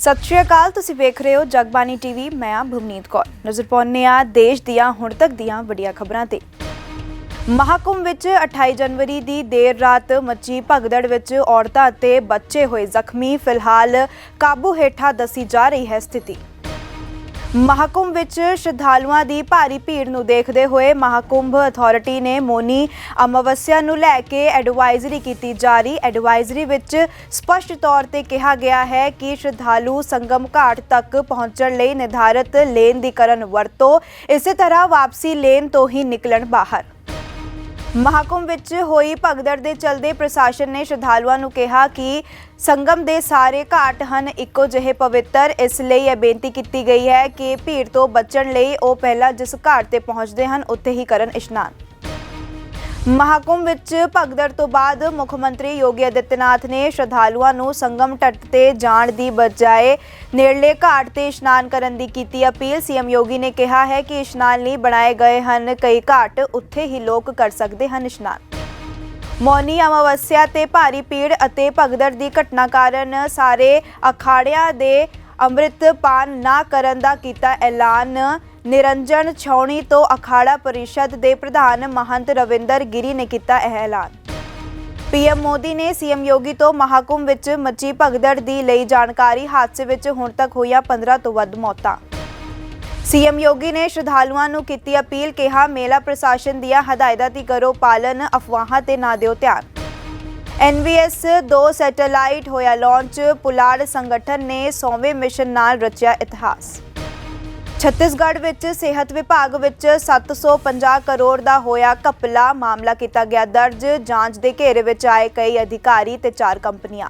ਸਤਿ ਸ਼੍ਰੀ ਅਕਾਲ, ਤੁਸੀਂ ਵੇਖ ਰਹੇ ਹੋ ਜਗਬਾਨੀ ਟੀਵੀ, ਮੈਂ ਆ ਭਵਨੀਤ ਕੌਰ। ਨਜ਼ਰ ਪਾਉਂਦੇ ਆ ਦੇਸ਼ ਦੀਆਂ, ਹੁਣ ਤੱਕ ਦੀਆਂ ਵੱਡੀਆਂ ਖਬਰਾਂ ਤੇ। ਮਹਾਕੁੰਭ ਵਿੱਚ 28 ਜਨਵਰੀ ਦੀ ਦੇਰ ਰਾਤ ਮੱਚੀ ਭਗਦੜ ਵਿੱਚ ਔਰਤਾਂ ਅਤੇ ਬੱਚੇ ਹੋਏ ਜ਼ਖਮੀ। ਫਿਲਹਾਲ ਕਾਬੂ ਹੇਠਾਂ ਦੱਸੀ ਜਾ ਰਹੀ ਹੈ ਸਥਿਤੀ। ਮਹਾਕੁੰਭ ਵਿੱਚ ਸ਼ਰਧਾਲੂਆਂ ਦੀ ਭਾਰੀ ਭੀੜ ਨੂੰ ਦੇਖਦੇ ਹੋਏ ਮਹਾਕੁੰਭ ਅਥਾਰਟੀ ਨੇ ਮੋਨੀ ਅਮਾਵਸਿਆ ਨੂੰ ਲੈ ਕੇ ਐਡਵਾਈਜ਼ਰੀ ਕੀਤੀ ਜਾਰੀ। ਐਡਵਾਈਜ਼ਰੀ ਵਿੱਚ ਸਪਸ਼ਟ ਤੌਰ ਤੇ ਕਿਹਾ ਗਿਆ ਹੈ ਕਿ ਸ਼ਰਧਾਲੂ ਸੰਗਮ ਘਾਟ ਤੱਕ ਪਹੁੰਚਣ ਲਈ ਨਿਰਧਾਰਤ ਲੇਨ ਦੀ ਕਰਨ ਵਰਤੋਂ ਇਸੇ ਤਰ੍ਹਾਂ ਵਾਪਸੀ ਲੇਨ ਤੋਂ ਹੀ ਨਿਕਲਣ ਬਾਹਰ। ਮਹਾਕੁੰਭ ਵਿੱਚ ਹੋਈ ਭਗਦੜ ਦੇ ਚਲਦੇ ਪ੍ਰਸ਼ਾਸਨ ਨੇ ਸ਼ਰਧਾਲੂਆਂ ਨੂੰ ਕਿਹਾ ਕਿ ਸੰਗਮ ਦੇ ਸਾਰੇ ਘਾਟ ਹਨ, ਇੱਕੋ ਜਿਹੇ ਪਵਿੱਤਰ। ਇਸ ਲਈ ਇਹ ਬੇਨਤੀ ਕੀਤੀ ਗਈ ਹੈ ਕਿ ਭੀੜ ਤੋਂ ਬਚਣ ਲਈ ਉਹ ਪਹਿਲਾਂ ਜਿਸ ਘਾਟ ਤੇ ਪਹੁੰਚਦੇ ਹਨ, ਉੱਥੇ ਹੀ ਕਰਨ ਇਸ਼ਨਾਨ। ਮਹਾਕੁੰਭ ਵਿੱਚ ਭਗਦੜ ਤੋਂ ਬਾਅਦ ਮੁੱਖ ਮੰਤਰੀ ਯੋਗੀ ਆਦਿੱਤਯਨਾਥ ਨੇ ਸ਼ਰਧਾਲੂਆਂ ਨੂੰ ਸੰਗਮ ਤੱਟ ਤੇ ਜਾਣ ਦੀ ਬਜਾਏ ਨੇੜਲੇ ਘਾਟ ਤੇ ਇਸ਼ਨਾਨ ਕਰਨ ਦੀ ਕੀਤੀ ਅਪੀਲ। ਸੀਐਮ ਯੋਗੀ ਨੇ ਕਿਹਾ ਹੈ ਕਿ ਇਸ਼ਨਾਨ ਲਈ ਬਣਾਏ ਗਏ ਹਨ ਕਈ ਘਾਟ, ਉੱਥੇ ਹੀ ਲੋਕ ਕਰ ਸਕਦੇ ਹਨ ਇਸ਼ਨਾਨ। ਮੌਨੀ ਅਮਾਵਸਿਆ ਤੇ ਭਾਰੀ ਭੀੜ ਅਤੇ ਭਗਦੜ ਦੀ ਘਟਨਾ ਕਾਰਨ ਸਾਰੇ ਅਖਾੜਿਆਂ ਦੇ ਅੰਮ੍ਰਿਤਪਾਨ ਨਾ ਕਰਨ ਦਾ ਕੀਤਾ ਐਲਾਨ। ਨਿਰੰਜਨ ਛਾਉਣੀ ਤੋਂ ਅਖਾੜਾ ਪਰਿਸ਼ਦ ਦੇ ਪ੍ਰਧਾਨ ਮਹੰਤ ਰਵਿੰਦਰ ਗਿਰੀ ਨੇ ਕੀਤਾ ਇਹ ਐਲਾਨ। ਪੀਐਮ ਮੋਦੀ ਨੇ ਸੀਐਮ ਯੋਗੀ ਤੋਂ ਮਹਾਕੁੰਭ ਵਿੱਚ ਮੱਚੀ ਭਗਦੜ ਦੀ ਲਈ ਜਾਣਕਾਰੀ, ਹਾਦਸੇ ਵਿੱਚ ਹੁਣ ਤੱਕ ਹੋਈਆਂ 15 ਤੋਂ ਵੱਧ ਮੌਤਾਂ। ਸੀਐਮ ਯੋਗੀ ਨੇ ਸ਼ਰਧਾਲੂਆਂ ਨੂੰ ਕੀਤੀ ਅਪੀਲ, ਕਿਹਾ, ਮੇਲਾ ਪ੍ਰਸ਼ਾਸਨ ਦੀਆਂ ਹਦਾਇਤਾਂ ਦੀ ਕਰੋ ਪਾਲਨ ਅਫਵਾਹਾਂ ਤੇ ਨਾ ਦਿਓ ਧਿਆਨ। ਐਨਵੀਐਸ 2 ਸੈਟੇਲਾਈਟ ਹੋਇਆ ਲਾਂਚ, ਪੁਲਾੜ ਸੰਗਠਨ ਨੇ 100ਵੇਂ ਮਿਸ਼ਨ ਨਾਲ ਰਚਿਆ ਇਤਿਹਾਸ। ਛੱਤੀਸਗੜ੍ਹ ਵਿੱਚ ਸਿਹਤ ਵਿਭਾਗ ਵਿੱਚ 750 ਕਰੋੜ ਦਾ ਹੋਇਆ ਘਪਲਾ, ਮਾਮਲਾ ਕੀਤਾ ਗਿਆ ਦਰਜ, ਜਾਂਚ ਦੇ ਘੇਰੇ ਵਿੱਚ ਆਏ ਕਈ ਅਧਿਕਾਰੀ ਤੇ ਚਾਰ ਕੰਪਨੀਆਂ।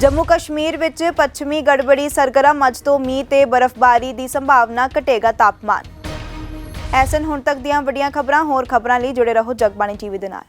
ਜੰਮੂ ਕਸ਼ਮੀਰ ਵਿੱਚ ਪੱਛਮੀ ਗੜਬੜੀ ਸਰਗਰਮ, ਅੱਜ ਤੋਂ ਮੀਂਹ ਤੇ ਬਰਫ਼ਬਾਰੀ ਦੀ ਸੰਭਾਵਨਾ ਘਟੇਗਾ ਤਾਪਮਾਨ। ਐਸਨ ਹੁਣ ਤੱਕ ਦੀਆਂ ਵੱਡੀਆਂ ਖਬਰਾਂ, ਹੋਰ ਖਬਰਾਂ ਲਈ ਜੁੜੇ ਰਹੋ ਜਗਬਾਣੀ ਟੀਵੀ ਦੇ ਨਾਲ।